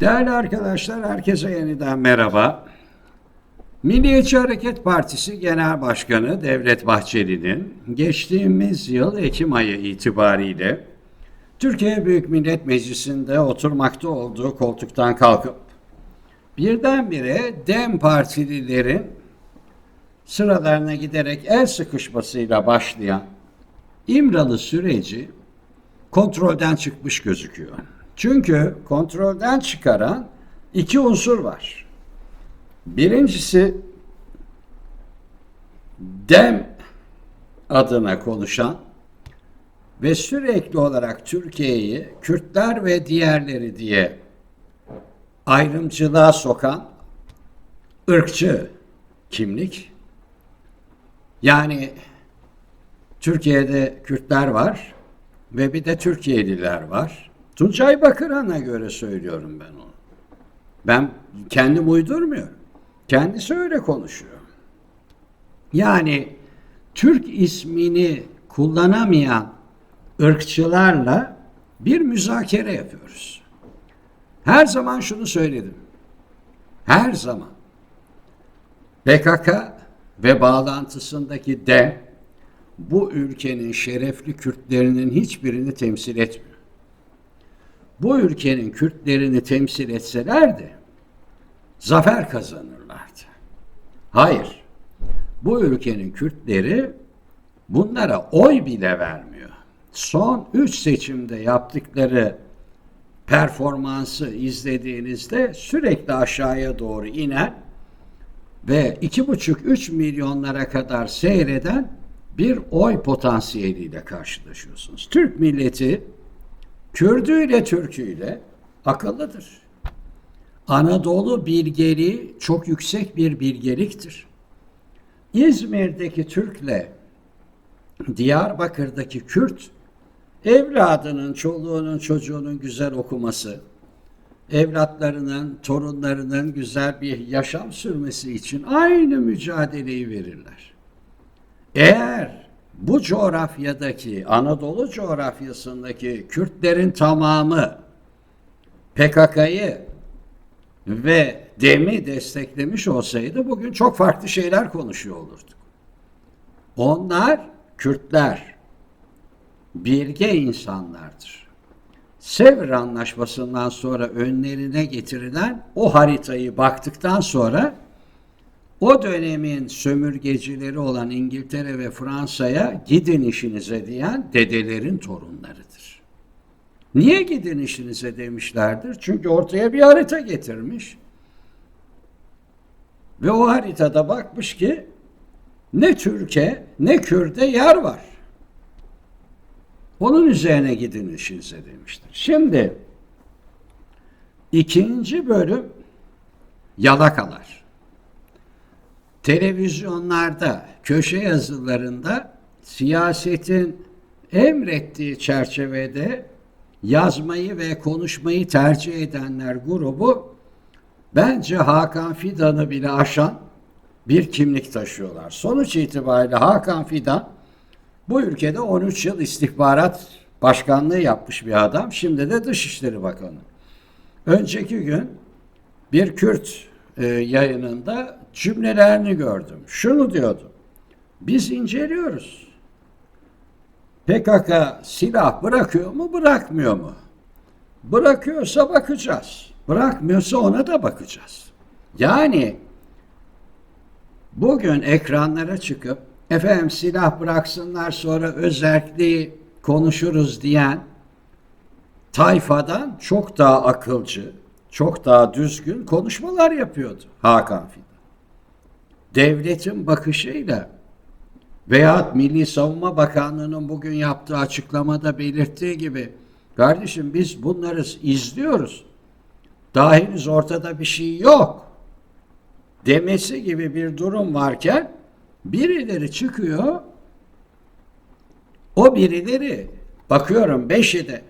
Değerli arkadaşlar, herkese yeniden merhaba. Milliyetçi Hareket Partisi Genel Başkanı Devlet Bahçeli'nin geçtiğimiz yıl Ekim ayı itibariyle Türkiye Büyük Millet Meclisi'nde oturmakta olduğu koltuktan kalkıp birdenbire DEM partililerin sıralarına giderek el sıkışmasıyla başlayan İmralı süreci kontrolden çıkmış gözüküyor. Çünkü kontrolden çıkaran iki unsur var. Birincisi dem adına konuşan ve sürekli olarak Türkiye'yi Kürtler ve diğerleri diye ayrımcılığa sokan ırkçı kimlik. Yani Türkiye'de Kürtler var ve bir de Türkiye'liler var. Tuncay Bakıran'a göre söylüyorum ben onu. Ben kendim uydurmuyorum. Kendisi öyle konuşuyor. Yani Türk ismini kullanamayan ırkçılarla bir müzakere yapıyoruz. Her zaman şunu söyledim. Her zaman PKK ve bağlantısındaki de bu ülkenin şerefli Kürtlerinin hiçbirini temsil etmiyor. Bu ülkenin Kürtlerini temsil etselerdi zafer kazanırlardı. Hayır. Bu ülkenin Kürtleri bunlara oy bile vermiyor. Son üç seçimde yaptıkları performansı izlediğinizde sürekli aşağıya doğru inen ve iki buçuk üç milyonlara kadar seyreden bir oy potansiyeliyle karşılaşıyorsunuz. Türk milleti Kürdüyle Türküyle akıllıdır. Anadolu bilgeliği çok yüksek bir bilgeliktir. İzmir'deki Türk'le Diyarbakır'daki Kürt evladının, çoluğunun, çocuğunun güzel okuması, evlatlarının, torunlarının güzel bir yaşam sürmesi için aynı mücadeleyi verirler. Eğer bu coğrafyadaki Anadolu coğrafyasındaki Kürtlerin tamamı PKK'yı ve DEM'i desteklemiş olsaydı bugün çok farklı şeyler konuşuyor olurduk. Onlar Kürtler bilge insanlardır. Sevr Anlaşması'ndan sonra önlerine getirilen o haritayı baktıktan sonra o dönemin sömürgecileri olan İngiltere ve Fransa'ya gidin işinize diyen dedelerin torunlarıdır. Niye gidin işinize demişlerdir? Çünkü ortaya bir harita getirmiş. Ve o haritada bakmış ki ne Türkiye ne Kürt'e yer var. Onun üzerine gidin işinize demiştir. Şimdi ikinci bölüm yalakalar televizyonlarda, köşe yazılarında siyasetin emrettiği çerçevede yazmayı ve konuşmayı tercih edenler grubu bence Hakan Fidan'ı bile aşan bir kimlik taşıyorlar. Sonuç itibariyle Hakan Fidan bu ülkede 13 yıl istihbarat başkanlığı yapmış bir adam. Şimdi de Dışişleri Bakanı. Önceki gün bir Kürt e, yayınında cümlelerini gördüm. Şunu diyordu. Biz inceliyoruz. PKK silah bırakıyor mu, bırakmıyor mu? Bırakıyorsa bakacağız. Bırakmıyorsa ona da bakacağız. Yani bugün ekranlara çıkıp efendim silah bıraksınlar sonra özelliği konuşuruz diyen tayfadan çok daha akılcı, çok daha düzgün konuşmalar yapıyordu Hakan Fidan. Devletin bakışıyla veyahut Milli Savunma Bakanlığı'nın bugün yaptığı açıklamada belirttiği gibi kardeşim biz bunları izliyoruz. Daha henüz ortada bir şey yok demesi gibi bir durum varken birileri çıkıyor o birileri bakıyorum beşi de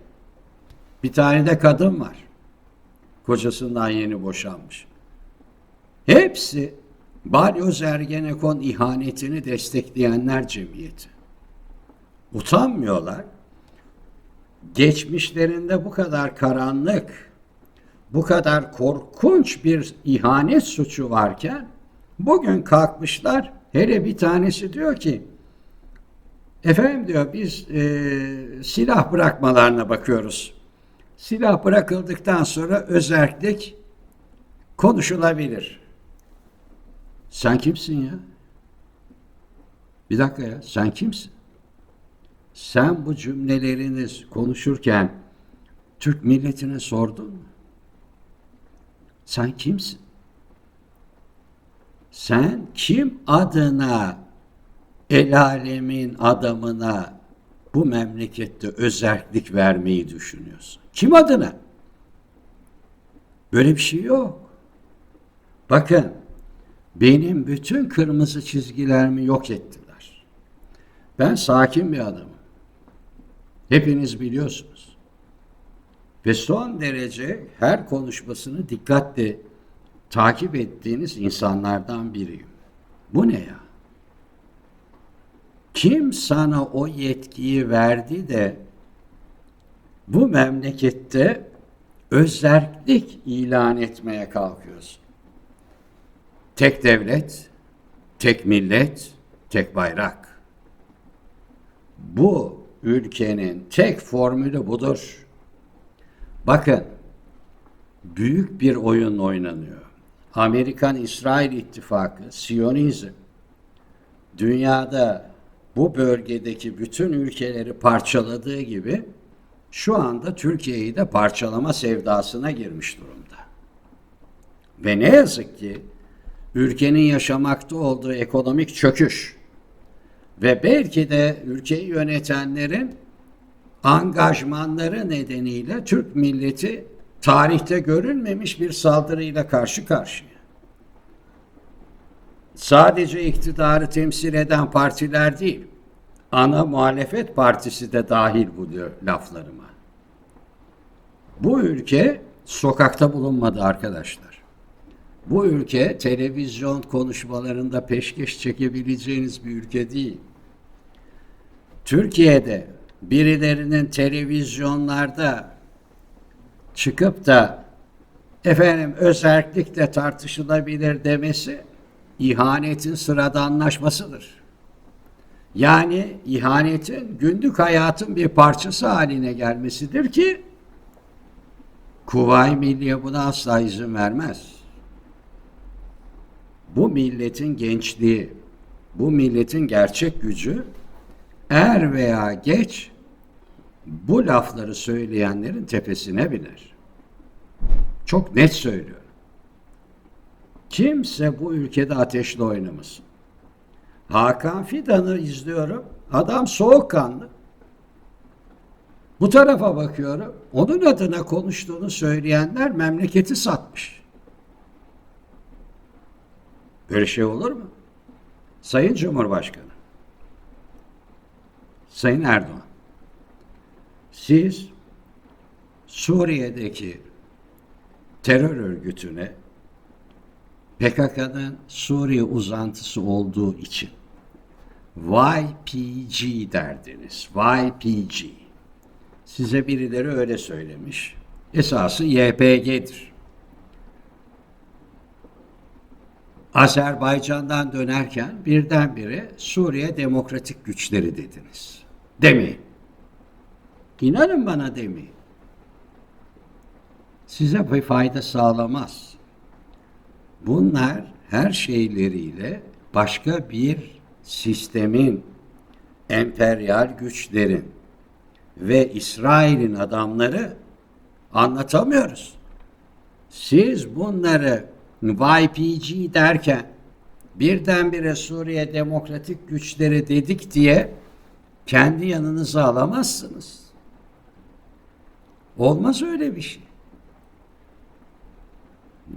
bir tane de kadın var. Kocasından yeni boşanmış. Hepsi Balyoz Ergenekon ihanetini destekleyenler cemiyeti. Utanmıyorlar. Geçmişlerinde bu kadar karanlık, bu kadar korkunç bir ihanet suçu varken bugün kalkmışlar hele bir tanesi diyor ki efendim diyor biz e, silah bırakmalarına bakıyoruz. Silah bırakıldıktan sonra özerklik konuşulabilir. Sen kimsin ya? Bir dakika ya sen kimsin? Sen bu cümleleriniz konuşurken Türk milletine sordun mu? Sen kimsin? Sen kim adına el alemin adamına bu memlekette özellik vermeyi düşünüyorsun? Kim adına? Böyle bir şey yok. Bakın benim bütün kırmızı çizgilerimi yok ettiler. Ben sakin bir adamım. Hepiniz biliyorsunuz. Ve son derece her konuşmasını dikkatle takip ettiğiniz insanlardan biriyim. Bu ne ya? Kim sana o yetkiyi verdi de bu memlekette özerklik ilan etmeye kalkıyorsun? Tek devlet, tek millet, tek bayrak. Bu ülkenin tek formülü budur. Bakın, büyük bir oyun oynanıyor. Amerikan-İsrail ittifakı, Siyonizm, dünyada bu bölgedeki bütün ülkeleri parçaladığı gibi şu anda Türkiye'yi de parçalama sevdasına girmiş durumda. Ve ne yazık ki ülkenin yaşamakta olduğu ekonomik çöküş ve belki de ülkeyi yönetenlerin angajmanları nedeniyle Türk milleti tarihte görülmemiş bir saldırıyla karşı karşıya. Sadece iktidarı temsil eden partiler değil, ana muhalefet partisi de dahil bu laflarıma. Bu ülke sokakta bulunmadı arkadaşlar. Bu ülke televizyon konuşmalarında peşkeş çekebileceğiniz bir ülke değil. Türkiye'de birilerinin televizyonlarda çıkıp da efendim özellikle tartışılabilir demesi ihanetin sıradanlaşmasıdır. Yani ihanetin günlük hayatın bir parçası haline gelmesidir ki Kuvayi Milliye buna asla izin vermez. Bu milletin gençliği, bu milletin gerçek gücü er veya geç bu lafları söyleyenlerin tepesine biner. Çok net söylüyorum. Kimse bu ülkede ateşle oynamasın. Hakan Fidan'ı izliyorum. Adam soğukkanlı. Bu tarafa bakıyorum. Onun adına konuştuğunu söyleyenler memleketi satmış. Böyle şey olur mu? Sayın Cumhurbaşkanı, Sayın Erdoğan, siz Suriye'deki terör örgütüne PKK'nın Suriye uzantısı olduğu için YPG derdiniz. YPG. Size birileri öyle söylemiş. Esası YPG'dir. Azerbaycan'dan dönerken birdenbire Suriye Demokratik Güçleri dediniz. Demeyin. İnanın bana demeyin. Size bir fayda sağlamaz. Bunlar her şeyleriyle başka bir sistemin, emperyal güçlerin ve İsrail'in adamları anlatamıyoruz. Siz bunları YPG derken birdenbire Suriye Demokratik Güçleri dedik diye kendi yanınıza alamazsınız. Olmaz öyle bir şey.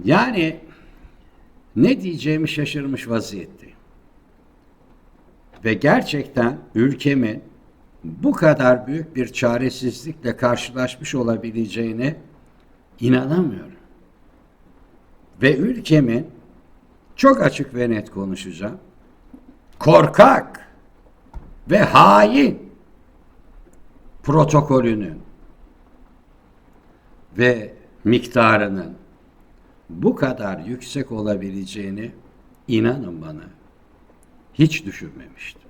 Yani ne diyeceğimi şaşırmış vaziyette. Ve gerçekten ülkemin bu kadar büyük bir çaresizlikle karşılaşmış olabileceğine inanamıyorum. Ve ülkemin çok açık ve net konuşacağım. Korkak ve hain protokolünün ve miktarının bu kadar yüksek olabileceğini inanın bana hiç düşünmemiştim.